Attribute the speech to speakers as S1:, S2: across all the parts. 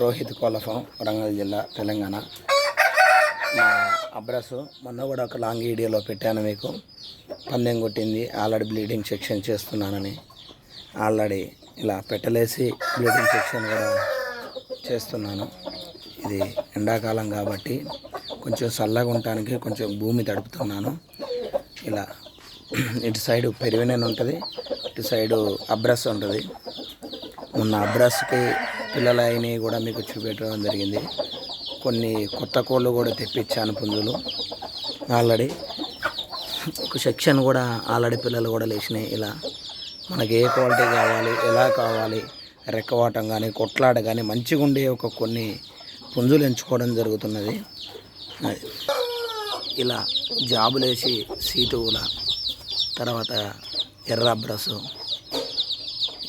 S1: రోహిత్ కోలఫాం వరంగల్ జిల్లా తెలంగాణ. మా అబ్రస్ మొన్న కూడా ఒక లాంగ్ వీడియోలో పెట్టాను మీకు. పందెం కొట్టింది ఆల్రెడీ బ్లీడింగ్ సెక్షన్ చేస్తున్నానని. ఆల్రెడీ ఇలా పెట్టలేసి బ్లీడింగ్ సెక్షన్ కూడా చేస్తున్నాను. ఇది ఎండాకాలం కాబట్టి కొంచెం చల్లగా ఉండటానికి కొంచెం భూమి తడుపుతున్నాను. ఇలా ఇటు సైడు పెరివినని ఉంటుంది ఇటు సైడు అబ్రస్ ఉంటుంది. మొన్న అబ్రస్కి పిల్లలు అయినవి కూడా మీకు చూపెట్టడం జరిగింది. కొన్ని కొత్త కోళ్ళు కూడా తెప్పించాను పుంజులు. ఆల్రెడీ ఒక సెక్షన్ కూడా ఆల్రెడీ పిల్లలు కూడా లేచినాయి. ఇలా మనకి ఏ క్వాలిటీ కావాలి ఎలా కావాలి రెక్కవాటం కానీ కొట్లాట కానీ మంచిగా ఉండే ఒక కొన్ని పుంజులు ఎంచుకోవడం జరుగుతున్నది. ఇలా జాబులేసి సీతువుల తర్వాత ఎర్ర బ్రస్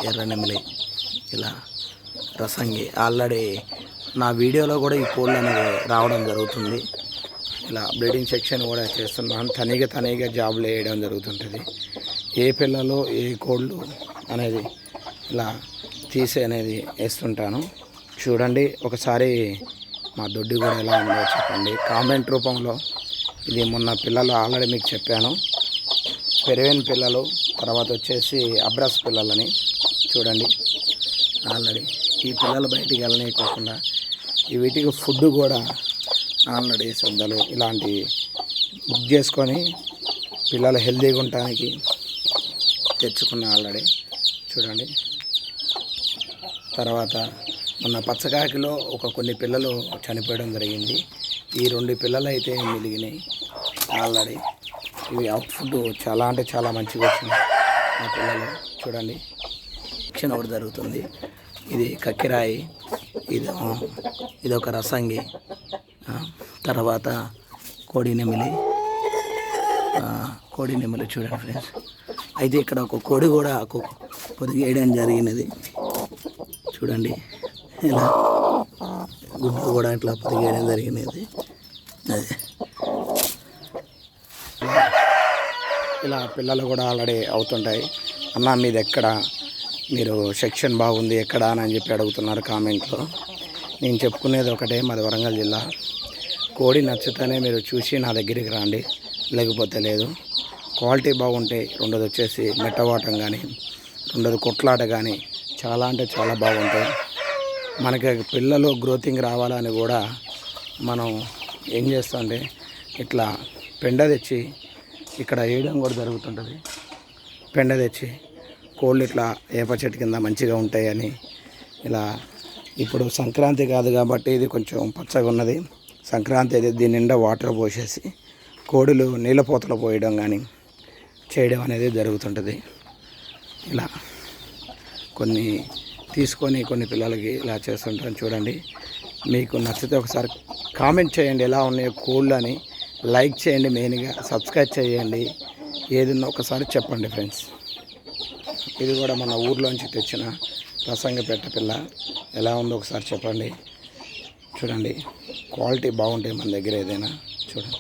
S1: ఎర్ర నెమిలి ఇలా రసంగి ఆల్రెడీ నా వీడియోలో కూడా ఈ కోళ్ళు అనేది రావడం జరుగుతుంది. ఇలా బ్లీడింగ్ సెక్షన్ కూడా చేస్తున్నాను. తనీగా తనీగా జాబులు వేయడం జరుగుతుంటుంది. ఏ పిల్లలు ఏ కోళ్ళు అనేది ఇలా తీసి అనేది వేస్తుంటాను. చూడండి ఒకసారి మా దొడ్డి కూడా ఎలా ఉందో చెప్పండి. కామెంట్ రూపంలో ఇది మొన్న పిల్లలు ఆల్రెడీ మీకు చెప్పాను. పెరివేన్ పిల్లలు తర్వాత వచ్చేసి అబ్రాస్ పిల్లలని చూడండి. ఆల్రెడీ ఈ పిల్లలు బయటికి వెళ్ళనీయకోకుండా ఈ వీటికి ఫుడ్ కూడా ఆల్రెడీ సద్దలు ఇలాంటివి బుక్ చేసుకొని పిల్లలు హెల్తీగా ఉండటానికి తెచ్చుకున్న ఆల్రెడీ. చూడండి. తర్వాత మొన్న పచ్చకాకిలో ఒక కొన్ని పిల్లలు చనిపోయడం జరిగింది. ఈ రెండు పిల్లలు అయితే మిలిగినాయి. ఆల్రెడీ ఇవి అవుట్ ఫుడ్ చాలా అంటే చాలా మంచిగా వచ్చింది. మా పిల్లలు చూడండి. శిక్షణ ఒకటి జరుగుతుంది. ఇది కక్కిరాయి ఇది ఇది ఒక రసంగి తర్వాత కోడి నెమిలి కోడి నెమిలి చూడండి ఫ్రెండ్స్. అయితే ఇక్కడ ఒక కోడి కూడా పొదిగేయడం జరిగినది. చూడండి ఇలా గుడ్లు కూడా ఇట్లా పొదిగేయడం జరిగినది. అదే. ఇలా పిల్లలు కూడా ఆల్రెడీ అవుతుంటాయి. అన్న మీది ఎక్కడ? మీరు సెక్షన్ బాగుంది ఎక్కడ అని చెప్పి అడుగుతున్నారు కామెంట్లో. నేను చెప్పుకునేది ఒకటే మాది వరంగల్ జిల్లా. కోడి నచ్చితేనే మీరు చూసి నా దగ్గరికి రండి. లేకపోతే లేదు. క్వాలిటీ బాగుంటే రెండోది వచ్చేసి మెట్టవాటం కానీ రెండోది కొట్లాట కానీ చాలా అంటే చాలా బాగుంటాయి. మనకి పిల్లలు గ్రోతింగ్ రావాలని కూడా మనం ఏం చేస్తామంటే ఇట్లా పెండ తెచ్చి ఇక్కడ వేయడం కూడా జరుగుతుంటుంది. పెండ తెచ్చి కోళ్ళు ఇట్లా వేప చెట్టు కింద మంచిగా ఉంటాయని ఇలా ఇప్పుడు సంక్రాంతి కాదు కాబట్టి ఇది కొంచెం పచ్చగా ఉన్నది. సంక్రాంతి అయితే దీని నిండా వాటర్ పోసేసి కోడులు నీళ్ళ పోతలు పోయడం కానీ చేయడం అనేది జరుగుతుంటుంది. ఇలా కొన్ని తీసుకొని కొన్ని పిల్లలకి ఇలా చేస్తుంటాను చూడండి. మీకు నచ్చితే ఒకసారి కామెంట్ చేయండి ఎలా ఉన్నాయో కోళ్ళు అని. లైక్ చేయండి మెయిన్గా సబ్స్క్రైబ్ చేయండి. ఏదన్నా ఒకసారి చెప్పండి ఫ్రెండ్స్. ఇది కూడా మన ఊర్లోంచి తెచ్చిన రసంగ పెట్ట పిల్ల. ఎలా ఉందో ఒకసారి చెప్పండి. చూడండి. క్వాలిటీ బాగుంటాయి మన దగ్గర ఏదైనా చూడండి.